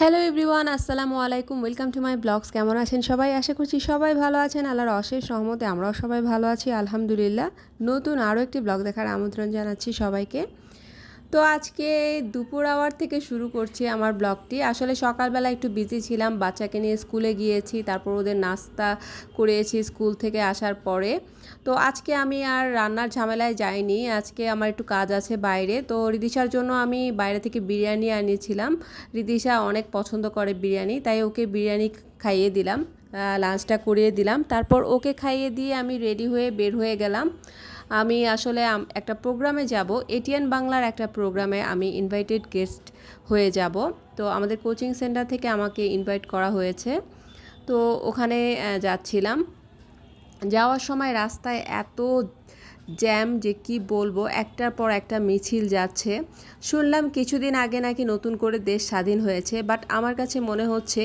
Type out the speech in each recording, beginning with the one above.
Hello everyone আসসালামু আলাইকুম welcome to my blogs কেমন আছেন সবাই? আশা করছি সবাই ভালো আছেন। আল্লাহর অশেষ সহমতে আমরাও সবাই ভালো আছি। আলহামদুলিল্লাহ। নতুন আরও একটি ব্লগ দেখার আমন্ত্রণ জানাচ্ছি সবাইকে। তো আজকে দুপুর আওয়ার থেকে শুরু করছি আমার ব্লগটি। আসলে সকালবেলা একটু বিজি ছিলাম, বাচ্চাকে নিয়ে স্কুলে গিয়েছি, তারপর ওদের নাস্তা করিয়েছি স্কুল থেকে আসার পরে। তো আজকে আমি আর রান্নার ঝামেলায় যাইনি, আজকে আমার একটু কাজ আছে বাইরে। তো রিদিশার জন্য আমি বাইরে থেকে বিরিয়ানি আনিয়েছিলাম রিদিশা অনেক পছন্দ করে বিরিয়ানি, তাই ওকে বিরিয়ানি খাইয়ে দিলাম লাঞ্চটা করিয়ে দিলাম। তারপর ওকে খাইয়ে দিয়ে আমি রেডি হয়ে বের হয়ে গেলাম। আমি আসলে একটা প্রোগ্রামে যাব। এটিএন বাংলার একটা প্রোগ্রামে আমি ইনভাইটেড গেস্ট হয়ে যাব। তো আমাদের কোচিং সেন্টার থেকে আমাকে ইনভাইট করা হয়েছে। তো ওখানে যাচ্ছিলাম। যাওয়ার সময় রাস্তায় এত জ্যাম যে কি বলব, একটার পর একটা মিছিল যাচ্ছে। শুনলাম কিছুদিন আগে নাকি নতুন করে দেশ স্বাধীন হয়েছে বাট আমার কাছে মনে হচ্ছে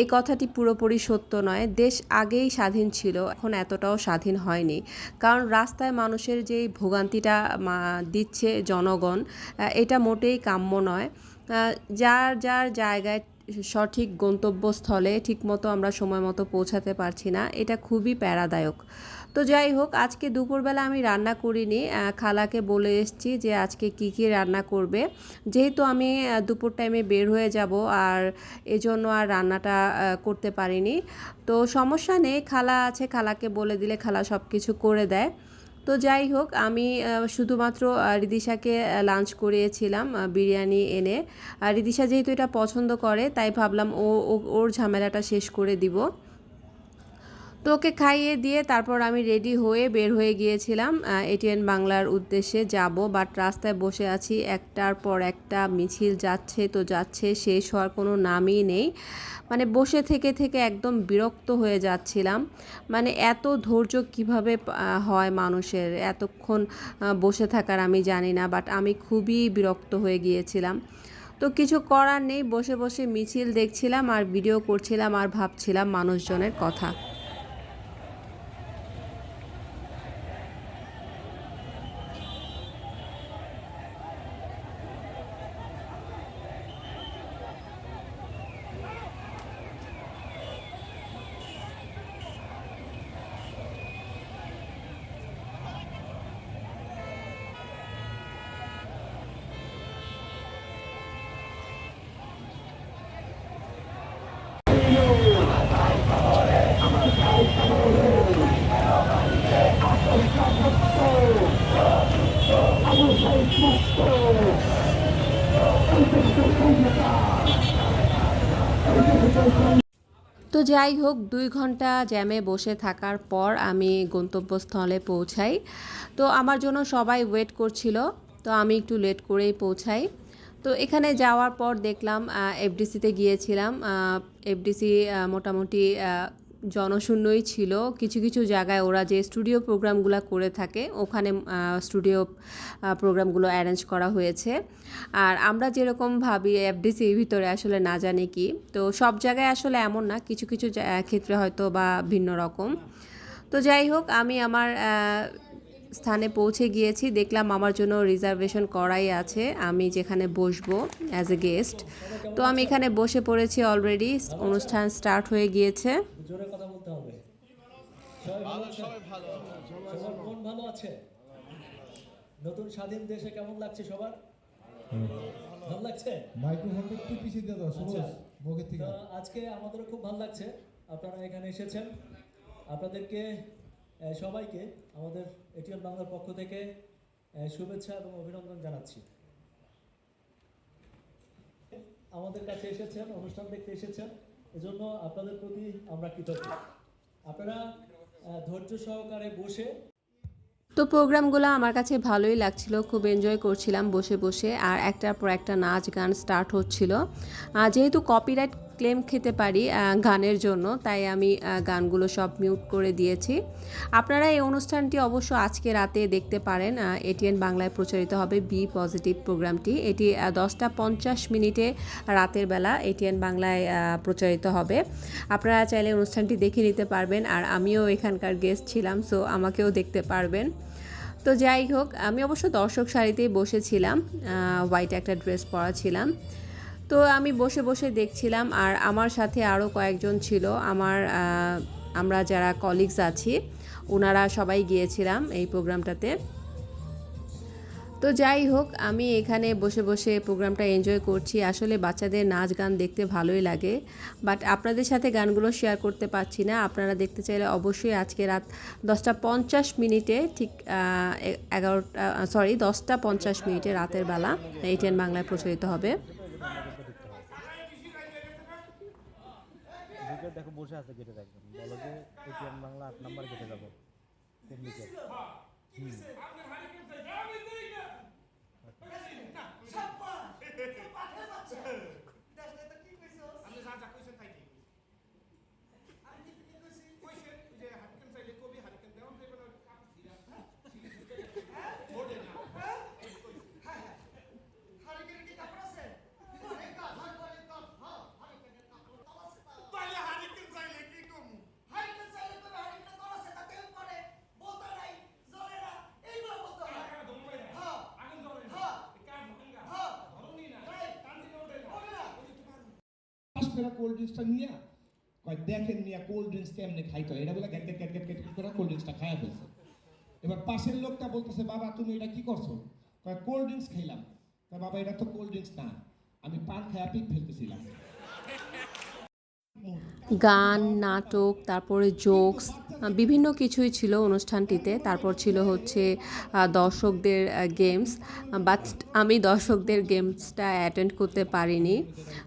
এই কথাটি পুরোপুরি সত্য নয়। দেশ আগেই স্বাধীন ছিল, এখন এতটাও স্বাধীন হয়নি। কারণ রাস্তায় মানুষের যেই ভোগান্তিটা দিচ্ছে জনগণ এটা মোটেই কাম্য নয়। যার যার জায়গায় সঠিক গন্তব্যস্থলে ঠিকমতো আমরা সময় মতো পৌঁছাতে পারছি না, এটা খুবই প্যারাদায়ক। তো যাই হোক, আজকে দুপুরবেলা আমি রান্না করিনি। খালাকে বলে এসছি যে আজকে কি কি রান্না করবে। যেহেতু আমি দুপুর টাইমে বের হয়ে যাব আর এজন্য আর রান্নাটা করতে পারিনি। তো সমস্যা নেই, খালা আছে, খালাকে বলে দিলে খালা সব কিছু করে দেয়। তো যাই হোক, আমি শুধুমাত্র রিদিশাকে লাঞ্চ করিয়েছিলাম বিরিয়ানি এনে। আর রিদিশা যেহেতু এটা পছন্দ করে, তাই ভাবলাম ও, ওর ঝামেলাটা শেষ করে দিব। তো ওকে খাইয়ে দিয়ে তারপর আমি রেডি হয়ে বের হয়ে গিয়েছিলাম এটিএন বাংলার উদ্দেশ্যে যাব। বাট রাস্তায় বসে আছি, একটার পর একটা মিছিল যাচ্ছে তো যাচ্ছে, শেষ হওয়ার কোনো নামই নেই। মানে বসে থেকে থেকে একদম বিরক্ত হয়ে যাচ্ছিলাম। মানে এত ধৈর্য কীভাবে হয় মানুষের? এতক্ষণ বসে থাকার আমি জানি না বাট আমি খুবই বিরক্ত হয়ে গিয়েছিলাম। তো কিছু করার নেই, বসে বসে মিছিল দেখছিলাম আর ভিডিও করছিলাম আর ভাবছিলাম মানুষজনের কথা। তো যাই হোক, দুই ঘণ্টা জ্যামে বসে থাকার পর আমি গন্তব্যস্থলে পৌঁছাই। তো আমার জন্য সবাই ওয়েট করছিল, তো আমি একটু লেট করেই পৌঁছাই। তো এখানে যাওয়ার পর দেখলাম এফডিসিতে গিয়েছিলাম। এফডিসি মোটামুটি জনশূন্যই ছিল। কিছু কিছু জায়গায় ওরা যে স্টুডিও প্রোগ্রামগুলো করে থাকে, ওখানে স্টুডিও প্রোগ্রামগুলো অ্যারেঞ্জ করা হয়েছে। আর আমরা যেরকম ভাবি এফডিসির ভিতরে আসলে না জানি কি, তো সব জায়গায় আসলে এমন না, কিছু কিছু ক্ষেত্রে হয়তো বা ভিন্ন রকম। তো যাই হোক, আমি আমার স্থানে পৌঁছে গিয়েছি, দেখলাম আমার জন্য রিজার্ভেশন করাই আছে, আমি যেখানে বসবো অ্যাজ এ গেস্ট তো আমি এখানে বসে পড়েছি অলরেডি অনুষ্ঠান স্টার্ট হয়ে গিয়েছে। জোরে কথা বলতে হবে। সবাই ভালো আছে সবার মন ভালো আছে? নতুন স্বাধীন দেশে কেমন লাগছে সবার? ভালো লাগছে? মাইক্রোফোনটা একটু পিছিয়ে দিয়ে দাও আচ্ছা। সবুজ মুখের থেকে। আজকে আমাদেরও খুব ভালো লাগছে। আপনারা এখানে এসেছেন। আপনাদেরকে সবাইকে আমাদের এটিএম বাংলার পক্ষ থেকে শুভেচ্ছা এবং অভিনন্দন জানাচ্ছি। আমাদের কাছে এসেছেন অনুষ্ঠান দেখতে এসেছেন। এজন্য আপনাদের প্রতি আমরা কৃতজ্ঞ। আপনারা ধৈর্য সহকারে বসে। তো প্রোগ্রামগুলো আমার কাছে ভালোই লাগছিল, খুব এনজয় করছিলাম বসে বসে। আর একটার পর একটা নাচ গান স্টার্ট হচ্ছিল। যেহেতু কপিরাইট ক্লেম খেতে পারি গানের জন্য। তাই আমি গানগুলো সব মিউট করে দিয়েছি। আপনারা এই অনুষ্ঠানটি অবশ্য আজকে রাতে দেখতে পারেন এটিএন বাংলায় প্রচারিত হবে বি পজিটিভ প্রোগ্রামটি। এটি দশটা পঞ্চাশ মিনিটে রাতের বেলা এটিএন বাংলায় প্রচারিত হবে। আপনারা চাইলে অনুষ্ঠানটি দেখে নিতে পারবেন, আর আমিও এখানকার গেস্ট ছিলাম সো আমাকেও দেখতে পারবেন। তো যাই হোক, আমি অবশ্য দর্শক শাড়িতেই বসেছিলাম হোয়াইট একটা ড্রেস পরা ছিলাম তো আমি বসে বসে দেখছিলাম আর আমার সাথে আরও কয়েকজন ছিল। আমার আমরা যারা কলিগস আছি ওনারা সবাই গিয়েছিলাম এই প্রোগ্রামটাতে। তো যাই হোক, আমি এখানে বসে বসে প্রোগ্রামটা এনজয় করছি। আসলে বাচ্চাদের নাচ গান দেখতে ভালোই লাগে। বাট আপনাদের সাথে গানগুলো শেয়ার করতে পারছি না। আপনারা দেখতে চাইলে অবশ্যই আজকে রাত দশটা পঞ্চাশ মিনিটে ঠিক এগারোটা সরি দশটা পঞ্চাশ মিনিটে রাতের বেলা এই টেন বাংলায় প্রচলিত হবে। গেটে দেখো বসে আছে গেটে দেখবেন বলো যে এটিএম বাংলা আট নাম্বার গেটে যাব। হুম তাহলে হারিকেন চাইলে কি করব হারিকেন চাইলে তুমি হারিকেন তোর আছে তাতে পরে বলতে নাই জ্বলে না এইগুলো বলতে হয় হ্যাঁ আগুন জ্বলে হ্যাঁ কাজ ভাঙা হ্যাঁ ধরুনি না কান্দি ওঠে না করে কোল্ড ড্রিঙ্কসটা নিয়ে, কয়, দেখেন নিয়ে কোল্ড ড্রিঙ্কস কেমনে খাইতে হয়? এটা বলে গ্যাট গ্যাট গ্যাট গ্যাট করে কোল্ড ড্রিঙ্কসটা খাইয়া ফেলছে। এবার পাশের লোকটা বলতেছে, বাবা, তুমি এটা কি করছ? কয় কোল্ড ড্রিঙ্কস খাইলাম। কয়, বাবা, এটা তো কোল্ড ড্রিঙ্কস না, আমি পান খাইয়া পিক ফেলতেছিলাম। গান, নাটক, তারপরে জোকস বিভিন্ন কিছুই ছিল অনুষ্ঠানটিতে। তারপর ছিল হচ্ছে দর্শকদের গেমস বাট আমি দর্শকদের গেমসটা অ্যাটেন্ড করতে পারিনি।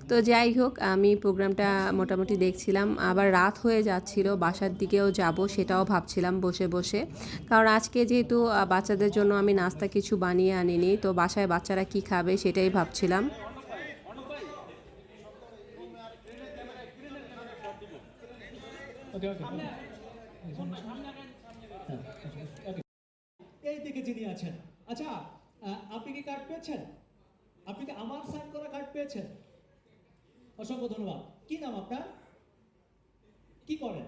তো যাই হোক, আমি প্রোগ্রামটা মোটামুটি দেখছিলাম। আবার রাত হয়ে যাচ্ছিল, বাসার দিকেও যাব সেটাও ভাবছিলাম বসে বসে। কারণ আজকে যেহেতু বাচ্চাদের জন্য আমি নাস্তা কিছু বানিয়ে আনিনি, তো বাসায় বাচ্চারা কি খাবে সেটাই ভাবছিলাম। ওকে ওকে এই দিকে যিনি আছেন। আচ্ছা আপনি কি কার্ড পেয়েছেন? আপনি কি আমার সাইন করা কার্ড পেয়েছেন? অসংখ্য ধন্যবাদ। কি নাম আপনার? কি করেন?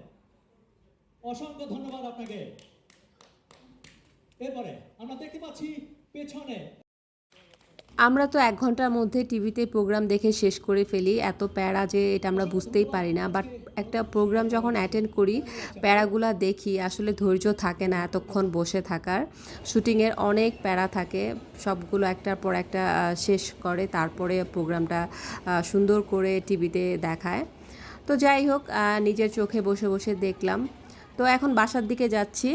অসংখ্য ধন্যবাদ আপনাকে। এরপরে আমরা দেখতে পাচ্ছি পেছনে আমরা তো এক ঘণ্টার মধ্যে টিভিতে প্রোগ্রাম দেখে শেষ করে ফেলি। এত প্যারা যে এটা আমরা বুঝতেই পারি না। বাট একটা প্রোগ্রাম যখন অ্যাটেন্ড করি, প্যারাগুলা দেখি, আসলে ধৈর্য থাকে না এতক্ষণ বসে থাকার। শুটিংয়ের অনেক প্যারা থাকে, সবগুলো একটার পর একটা শেষ করে, তারপরে প্রোগ্রামটা সুন্দর করে টিভিতে দেখায়। তো যাই হোক নিজের চোখে বসে বসে দেখলাম। তো এখন বাসার দিকে যাচ্ছি।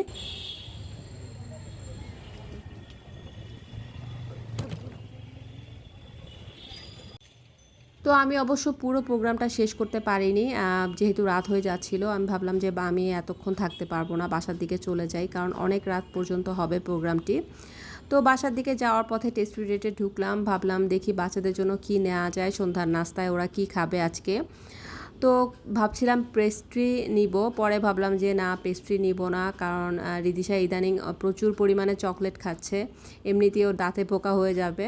তো আমি অবশ্য পুরো প্রোগ্রামটা শেষ করতে পারিনি যেহেতু রাত হয়ে যাচ্ছিল, আমি ভাবলাম যে আমি এতক্ষণ থাকতে পারব না, বাসার দিকে চলে যাই, কারণ অনেক রাত পর্যন্ত হবে প্রোগ্রামটি। তো বাসার দিকে যাওয়ার পথে টেস্ট রেটে ঢুকলাম, ভাবলাম দেখি বাচ্চাদের জন্য কি নেওয়া যায়, সন্ধ্যার নাস্তায় ওরা কি খাবে আজকে। তো ভাবছিলাম পেস্ট্রি নিব, পরে ভাবলাম যে না পেস্ট্রি নিব না, কারণ রিদিশা ইদানিং প্রচুর পরিমাণে চকলেট খাচ্ছে, এমনিতেই ওর দাঁতে পোকা হয়ে যাবে।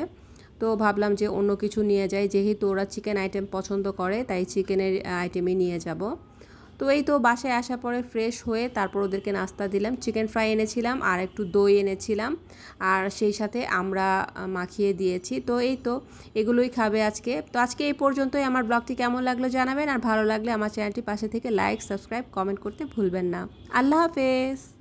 তো ভাবলাম যে অন্য কিছু নিয়ে যাই। যেহেতু ওরা চিকেন আইটেম পছন্দ করে, তাই চিকেনের আইটেমই নিয়ে যাব। তো এই তো বাসায় আসার পরে ফ্রেশ হয়ে তারপর ওদেরকে নাস্তা দিলাম। চিকেন ফ্রাই এনেছিলাম আর একটু দই এনেছিলাম। আর সেই সাথে আমরা মাখিয়ে দিয়েছি। তো এই তো এগুলোই খাবে আজকে। তো আজকে এই পর্যন্তই। আমার ব্লগটি কেমন লাগল জানাবেন। আর ভালো লাগলে আমার চ্যানেলটি পাশে থেকে লাইক সাবস্ক্রাইব কমেন্ট করতে ভুলবেন না। আল্লাহ হাফেজ।